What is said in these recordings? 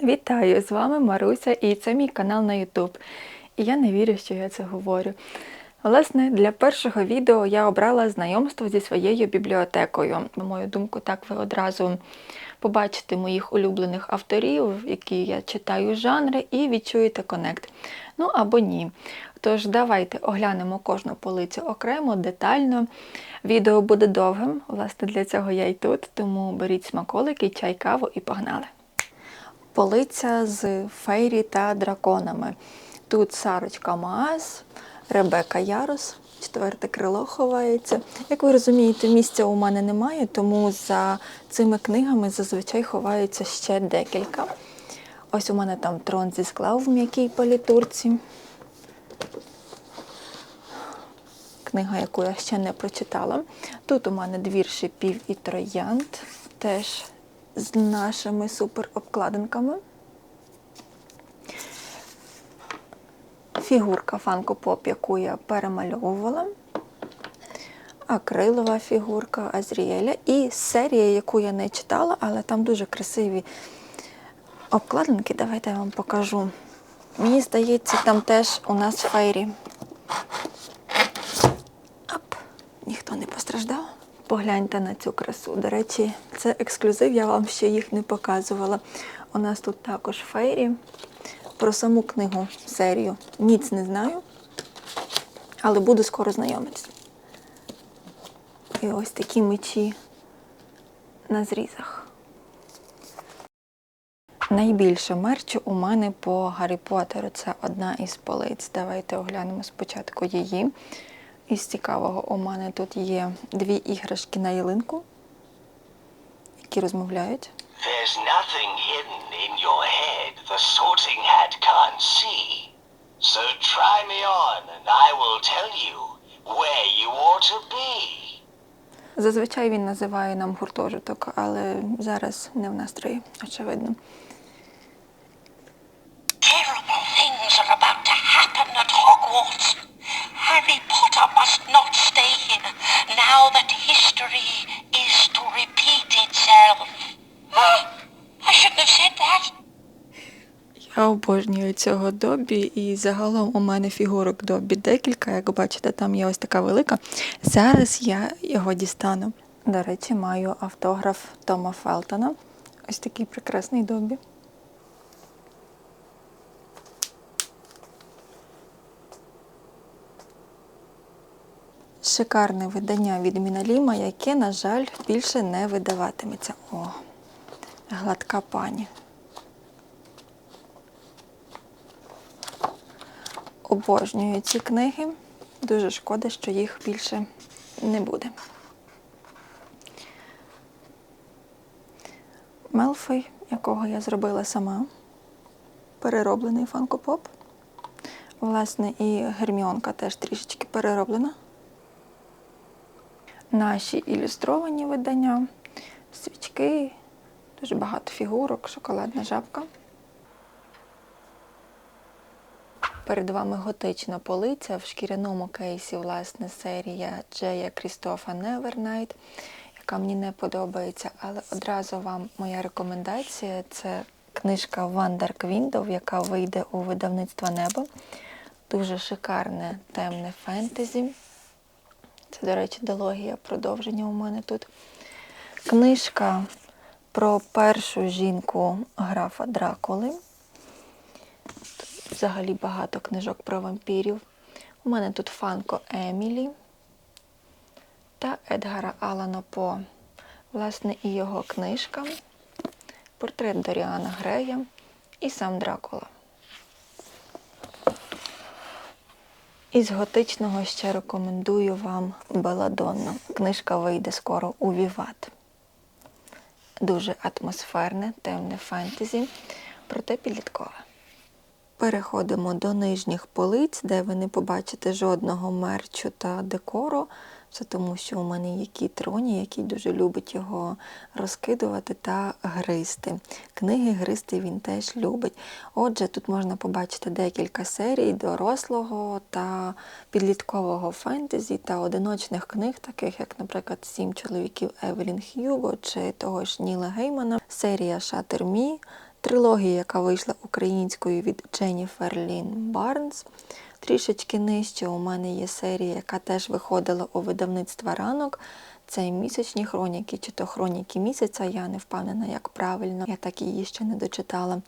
Вітаю! З вами Маруся і це мій канал на YouTube. І я не вірю, що я це говорю. Власне, для першого відео я обрала знайомство зі своєю бібліотекою. На мою думку, так ви одразу побачите моїх улюблених авторів, які я читаю жанри, і відчуєте конект. Ну або ні. Тож давайте оглянемо кожну полицю окремо, детально. Відео буде довгим, власне, для цього я і тут, тому беріть смаколики, чай, каву і погнали. Полиця з фейрі та драконами. Тут Сарочка Маас, Ребека Ярос, четверте крило ховається. Як ви розумієте, місця у мене немає, тому за цими книгами зазвичай ховаються ще декілька. Ось у мене там трон зі скла в м'якій палітурці. Книга, яку я ще не прочитала. Тут у мене двір шипів і троянд, теж з нашими супер обкладинками. Фігурка Funko Pop, яку я перемальовувала. Акрилова фігурка Азріеля. І серія, яку я не читала, але там дуже красиві обкладинки. Давайте я вам покажу. Мені здається, там теж у нас фейрі. Оп, ніхто не постраждав. Погляньте на цю красу. До речі, це ексклюзив, я вам ще їх не показувала. У нас тут також фейрі. Про саму книгу серію ніц не знаю, але буду скоро знайомитися. І ось такі мечі на зрізах. Найбільше мерчу у мене по Гаррі Поттеру. Це одна із полиць. Давайте оглянемо спочатку її. Із цікавого у мене тут є дві іграшки на ялинку, які розмовляють. There's nothing hidden in your head the sorting hat can't see. So try me on and I will tell you where you ought to be. Зазвичай він називає нам гуртожиток, але зараз не в настрої, очевидно. Terrible things are about to happen at Hogwarts. Harry Potter must not stay here now that history is to repeat itself. I shouldn't have said that. Я обожнюю цього Добі, і загалом у мене фігурок Добі декілька. Як бачите, там є ось така велика. Зараз я його дістану. До речі, маю автограф Тома Фелтона. Ось такий прекрасний Добі. Шикарне видання від Міналіма, яке, на жаль, більше не видаватиметься. О, гладка пані. Обожнюю ці книги. Дуже шкода, що їх більше не буде. Мелфой, якого я зробила сама. Перероблений фанкопоп. Власне, і Герміонка теж трішечки перероблена. Наші ілюстровані видання, свічки, дуже багато фігурок, шоколадна жабка. Перед вами готична полиця в шкіряному кейсі, власне, серія Джея Крістофа Невернайт, яка мені не подобається, але одразу вам моя рекомендація це книжка Dark Window, яка вийде у видавництво Небо. Дуже шикарне темне фентезі. Це, до речі, дилогія продовження у мене тут. Книжка про першу жінку графа Дракули. Взагалі багато книжок про вампірів. У мене тут Фанко Емілі та Едгара Алана По. Власне, і його книжка, портрет Доріана Грея і сам Дракула. Із готичного ще рекомендую вам Беладонну. Книжка вийде скоро у Віват. Дуже атмосферне, темне фентезі, проте підліткове. Переходимо до нижніх полиць, де ви не побачите жодного мерчу та декору. Це тому, що у мене є кіт Роні, який дуже любить його розкидувати та гризти. Книги гризти він теж любить. Отже, тут можна побачити декілька серій дорослого та підліткового фентезі та одиночних книг, таких як, наприклад, Сім чоловіків Евелін Х'юго чи того ж Ніла Геймана, серія Шатер Мі Трилогія, яка вийшла українською від Дженніфер Лін Барнс. Трішечки нижче у мене є серія, яка теж виходила у видавництва ранок. Це місячні хроніки, чи то хроніки місяця, я не впевнена, як правильно, я так її ще не дочитала.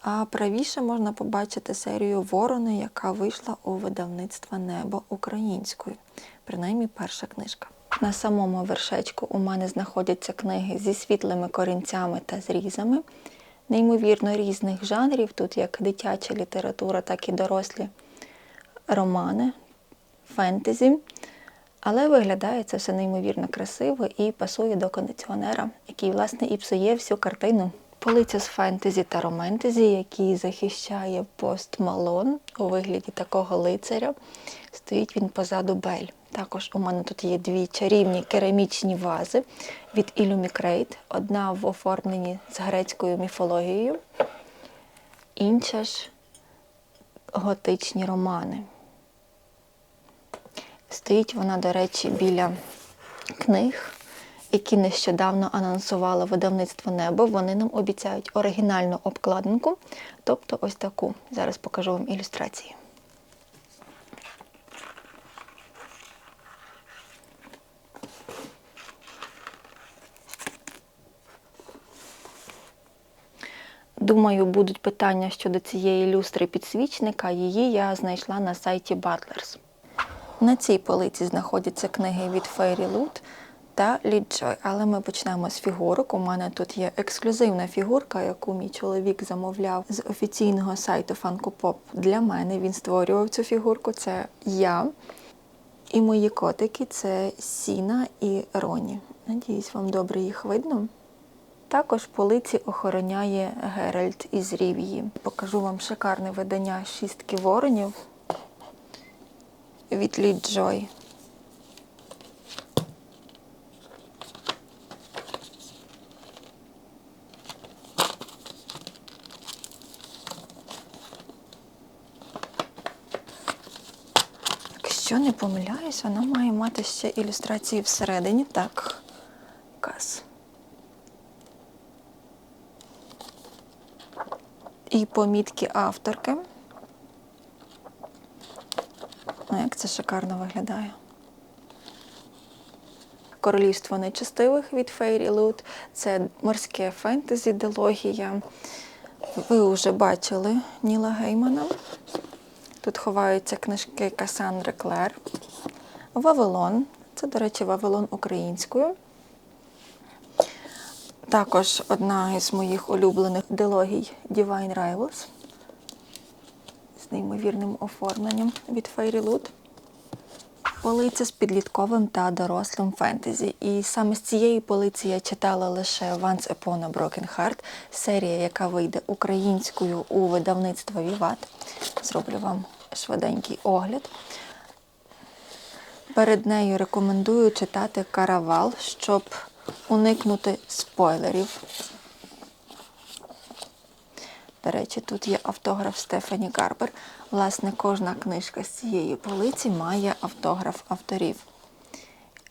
А правіше можна побачити серію Ворони, яка вийшла у видавництва Небо українською, принаймні перша книжка. На самому вершечку у мене знаходяться книги зі світлими корінцями та зрізами, неймовірно різних жанрів, тут як дитяча література, так і дорослі романи, фентезі. Але виглядає це все неймовірно красиво і пасує до кондиціонера, який, власне, і псує всю картину. Полиця з фентезі та романтезі, який захищає пост Малон у вигляді такого лицаря. Стоїть він позаду Бель. Також у мене тут є дві чарівні керамічні вази від Illumicrate. Одна в оформленні з грецькою міфологією, інша ж готичні романи. Стоїть вона, до речі, біля книг, які нещодавно анонсувало видавництво Небо. Вони нам обіцяють оригінальну обкладинку, тобто ось таку. Зараз покажу вам ілюстрації. Думаю, будуть питання щодо цієї люстри підсвічника. Її я знайшла на сайті Butlers. На цій полиці знаходяться книги від Fairy Loot та Ліджой. Але ми почнемо з фігурок. У мене тут є ексклюзивна фігурка, яку мій чоловік замовляв з офіційного сайту Funko Pop для мене. Він створював цю фігурку. Це я. І мої котики це Сіна і Роні. Надіюсь, вам добре їх видно. Також полиці охороняє Геральт із Рівії. Покажу вам шикарне видання шістки воронів від Лі Джой. Якщо не помиляюсь, вона має мати ще ілюстрації всередині. Так, кас. І помітки авторки. Ну, як це шикарно виглядає. Королівство нечестивих від Фейрі Лут. Це морське фентезі, дилогія. Ви вже бачили Ніла Геймана. Тут ховаються книжки Касандри Клер. Вавилон. Це, до речі, Вавилон українською. Також одна із моїх улюблених дилогій Divine Rivals з неймовірним оформленням від Fairy Loot. Полиця з підлітковим та дорослим фентезі. І саме з цієї полиці я читала лише Once Upon a Broken Heart, серія, яка вийде українською у видавництво Віват. Зроблю вам швиденький огляд. Перед нею рекомендую читати Каравал, щоб уникнути спойлерів. До речі, тут є автограф Стефані Гарбер. Власне, кожна книжка з цієї полиці має автограф авторів.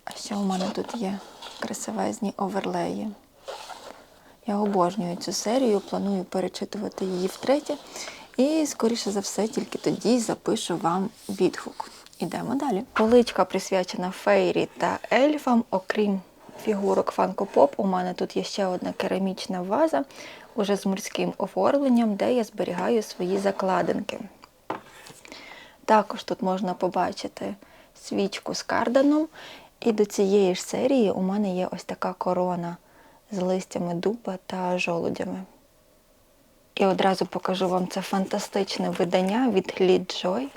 А ще у мене тут є красивезні оверлеї. Я обожнюю цю серію, планую перечитувати її втретє. І, скоріше за все, тільки тоді запишу вам відгук. Ідемо далі. Поличка присвячена фейрі та ельфам, окрім фігурок Funko Pop, у мене тут є ще одна керамічна ваза, уже з морським оформленням, де я зберігаю свої закладинки. Також тут можна побачити свічку з карданом. І до цієї ж серії у мене є ось така корона з листями дуба та жолудями. І одразу покажу вам це фантастичне видання від Лі Джой.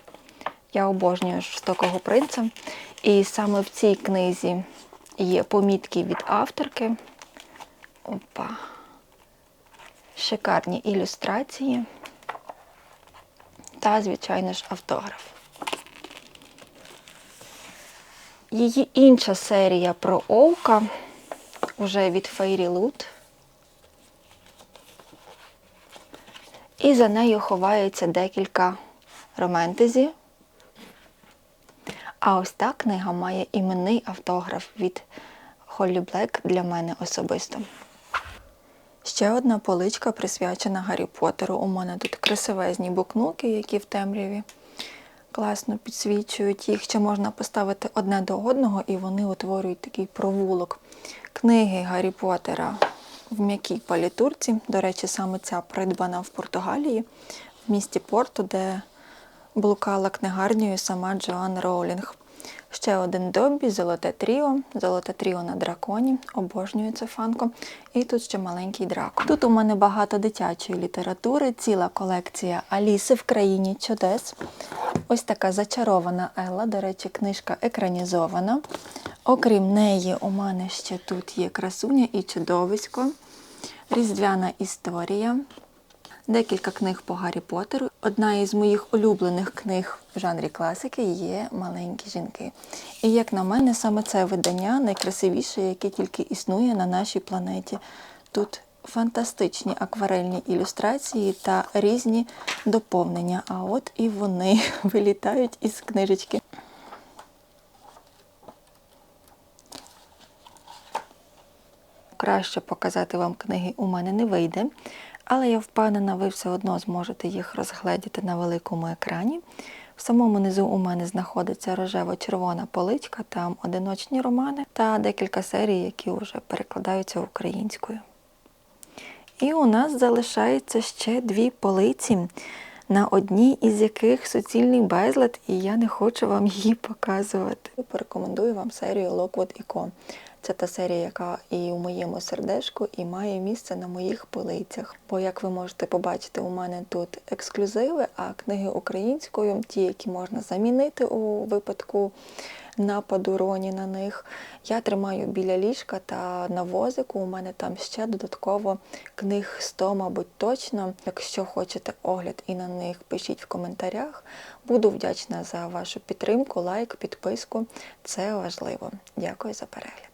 Я обожнюю жорстокого принца. І саме в цій книзі є помітки від авторки. Опа. Шикарні ілюстрації. Та, звичайно ж, автограф. Її інша серія про Овка уже від Fairy Loot. І за нею ховається декілька романтезі. А ось та книга має іменний автограф від Холлі Блек для мене особисто. Ще одна поличка присвячена Гаррі Поттеру. У мене тут красивезні букнуки, які в темряві класно підсвічують. Їх ще можна поставити одне до одного, і вони утворюють такий провулок. Книги Гаррі Поттера в м'якій палітурці. До речі, саме ця придбана в Португалії, в місті Порту, де блукала книгарнею сама Джоан Роулінг. Ще один Доббі, золоте тріо, золоте тріо на драконі, обожнюю це фанко. І тут ще маленький драко. Тут у мене багато дитячої літератури, ціла колекція Аліси в країні чудес. Ось така зачарована Елла, до речі, книжка екранізована. Окрім неї, у мене ще тут є красуня і чудовисько, різдвяна історія, декілька книг по Гаррі Поттеру. Одна із моїх улюблених книг в жанрі класики є Маленькі жінки. І як на мене, саме це видання найкрасивіше, яке тільки існує на нашій планеті. Тут фантастичні акварельні ілюстрації та різні доповнення. А от і вони вилітають із книжечки. Краще показати вам книги у мене не вийде, але я впевнена, ви все одно зможете їх розгледіти на великому екрані. В самому низу у мене знаходиться рожево-червона поличка, там одиночні романи та декілька серій, які вже перекладаються українською. І у нас залишається ще дві полиці, на одній із яких суцільний безлад, і я не хочу вам її показувати. Порекомендую вам серію Lockwood Co. Це та серія, яка і у моєму сердечку, і має місце на моїх полицях. Бо, як ви можете побачити, у мене тут ексклюзиви, а книги українською, ті, які можна замінити у випадку нападу Роні на них, я тримаю біля ліжка та на возику. У мене там ще додатково книг 100, мабуть, точно. Якщо хочете огляд і на них, пишіть в коментарях. Буду вдячна за вашу підтримку, лайк, підписку. Це важливо. Дякую за перегляд.